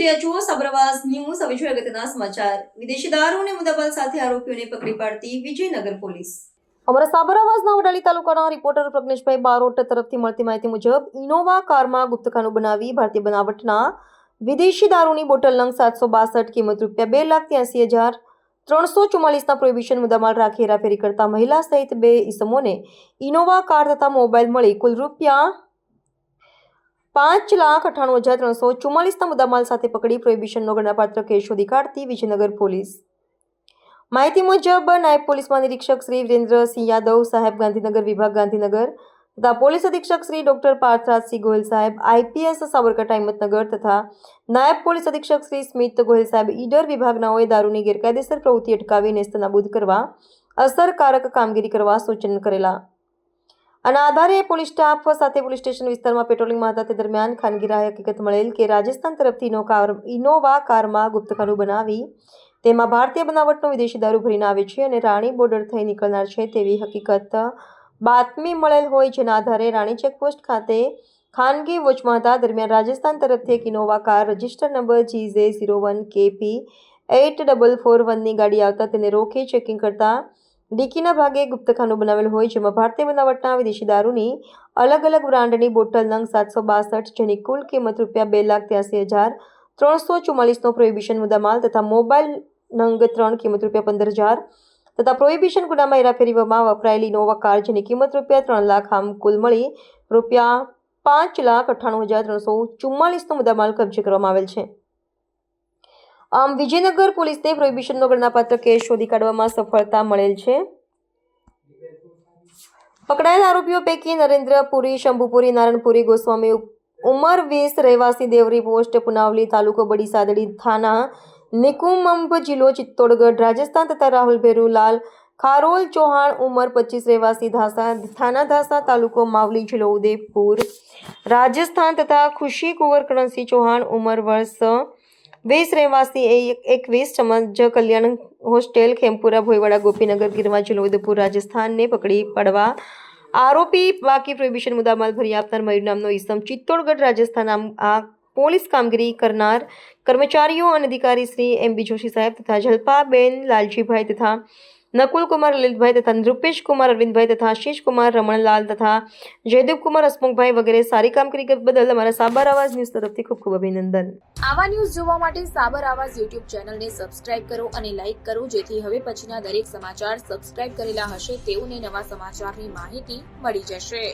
રહ્યા છો સબરવાસ ન્યૂઝ, હવે જોઈએ અગત્યના સમાચાર. વિદેશી દારૂ અને મુદ્દામાલ સાથે આરોપીઓને પકડી પાડતી વિજયનગર પોલીસ. અમારા સાબરાવાસના વડાલી તાલુકાના રિપોર્ટર પ્રજ્ઞેશભાઈ બારોટ તરફથી મળતી માહિતી મુજબ, ઇનોવા કારમાં ગુપ્તખાનું બનાવી ભારતીય બનાવટના વિદેશી દારૂની બોટલ નંગ સાતસો બાસઠ કિંમત રૂપિયા બે લાખ ત્યાસી હજાર ત્રણસો ચુમ્માલીસના પ્રોહિબિશન મુદ્દામાલ રાખી હેરાફેરી કરતા મહિલા સહિત બે ઇસમોને ઇનોવા કાર તથા મોબાઈલ મળી કુલ રૂપિયા પાંચ લાખ અઠ્ઠાણું હજાર ત્રણસો ચુમ્માલીસના મુદ્દામાલ સાથે પકડી પ્રોહિબિશનનો ગણનાપાત્ર કેસ શોધી કાઢતી વિજયનગર પોલીસ. માહિતી મુજબ, નાયબ પોલીસ મહાનિરીક્ષક શ્રી વિરેન્દ્રસિંહ યાદવ, સાહેબ ગાંધીનગર, વિભાગ ગાંધીનગર તથા પોલીસ અધિક્ષક શ્રી ડોક્ટર પાર્થરાજસિંહ ગોહિલ સાહેબ, આઈપીએસ સાબરકાંઠા હિંમતનગર તથા નાયબ પોલીસ અધિક્ષક શ્રી સ્મિત ગોહિલ સાહેબ ઈડર વિભાગનાઓએ દારૂની ગેરકાયદેસર પ્રવૃત્તિ અટકાવી નેસ્તનાબૂદ કરવા અસરકારક કામગીરી કરવા સૂચન કરેલા. આના આધારે પોલીસ સ્ટાફ સાથે પોલીસ સ્ટેશન વિસ્તારમાં પેટ્રોલિંગમાં હતા તે દરમિયાન ખાનગી રાહે હકીકત મળેલ કે રાજસ્થાન તરફથી કાર, ઇનોવા કારમાં ગુપ્તખાનું બનાવી તેમાં ભારતીય બનાવટનો વિદેશી દારૂ ભરીને આવે છે અને રાણી બોર્ડર થઈ નીકળનાર છે તેવી હકીકત બાતમી મળેલ હોય જેના આધારે રાણી ચેકપોસ્ટ ખાતે ખાનગી વોચમાં હતા દરમિયાન રાજસ્થાન તરફથી એક Innova car register number G J zero one KP eight double four વનની ગાડી આવતા તેને રોકી ચેકિંગ કરતા ડીકીના ભાગે ગુપ્તખાનું બનાવેલ હોય જેમાં ભારતીય બનાવટના વિદેશી દારૂની અલગ અલગ બ્રાન્ડની બોટલ, નંગ સાતસો બાસઠ, જેની કુલ કિંમત રૂપિયા બે લાખ ત્યાસી હજાર ત્રણસો ચુમ્માલીસનો પ્રોહિબિશન મુદ્દામાલ તથા મોબાઈલ નંગ ત્રણ કિંમત રૂપિયા પંદર હજાર તથા પ્રોહિબિશન ગુનામાં હેરાફેરીમાં વપરાયેલી નોવા કાર જેની કિંમત રૂપિયા ત્રણ લાખ આમ કુલ મળી રૂપિયા પાંચ લાખ અઠ્ઠાણું હજાર ત્રણસો ચુમ્માલીસનો મુદ્દામાલ કબજે કરવામાં આવેલ છે. આમ વિજયનગર પોલીસને પ્રોહિબિશનનો ગણનાપાત્ર કેસ શોધી કાઢવામાં સફળતા મળેલ છે. પકડાયેલ આરોપીઓ પૈકી નરેન્દ્રપુરી શંભુપુરી, નારણપુરી ગોસ્વામી, ઉમર વીસ, રહેવાસી દેવરી પોસ્ટ, પુનાવલી તાલુકો બડી સાદડી થાના નિકુમંભ જિલ્લો ચિત્તોડગઢ, રાજસ્થાન તથા રાહુલ ભેરુલાલ ખારોલ ચૌહાણ, ઉમર પચીસ, રહેવાસી ધાસા, થાના ધાસા તાલુકો માવલી જિલ્લો ઉદયપુર રાજસ્થાન તથા ખુશી કુંવર કરણસિંહ ચૌહાણ, ઉમર વર્ષ વીસ રહેવાસી એક એકવીસ સમાજ કલ્યાણ હોસ્ટેલ ખેમપુરા ભોયવાડા ગોપીનગર ગીરવા જિલ્લો ઉદયપુર રાજસ્થાનને પકડી પાડવા આરોપી બાકી પ્રોહિબિશન મુદ્દામાલ ભરી આપનાર મયુર નામનો ઈસમ ચિત્તોડગઢ રાજસ્થાન આ પોલીસ કામગીરી કરનાર કર્મચારીઓ અને અધિકારી શ્રી એમ બી જોશી સાહેબ તથા જલપાબેન લાલજીભાઈ તથા નકુલ કુમાર લલિતભાઈ તથા નૃપેશ કુમાર અરવિંદભાઈ તથા આશીષ કુમાર રમણલાલ તથા જયદેવ કુમાર હસમુખભાઈ વગેરે સારી કામગીરી બદલ અમારા સાબર આવાજ ન્યૂઝ તરફથી ખૂબ ખૂબ અભિનંદન આવા ન્યૂઝ જોવા માટે સાબર આવાજ યુટ્યુબ ચેનલને સબસ્ક્રાઇબ કરો અને લાઇક કરો, જેથી હવે પછીના દરેક સમાચાર સબસ્ક્રાઇબ કરેલા હશે તેઓને નવા સમાચારની માહિતી મળી જશે.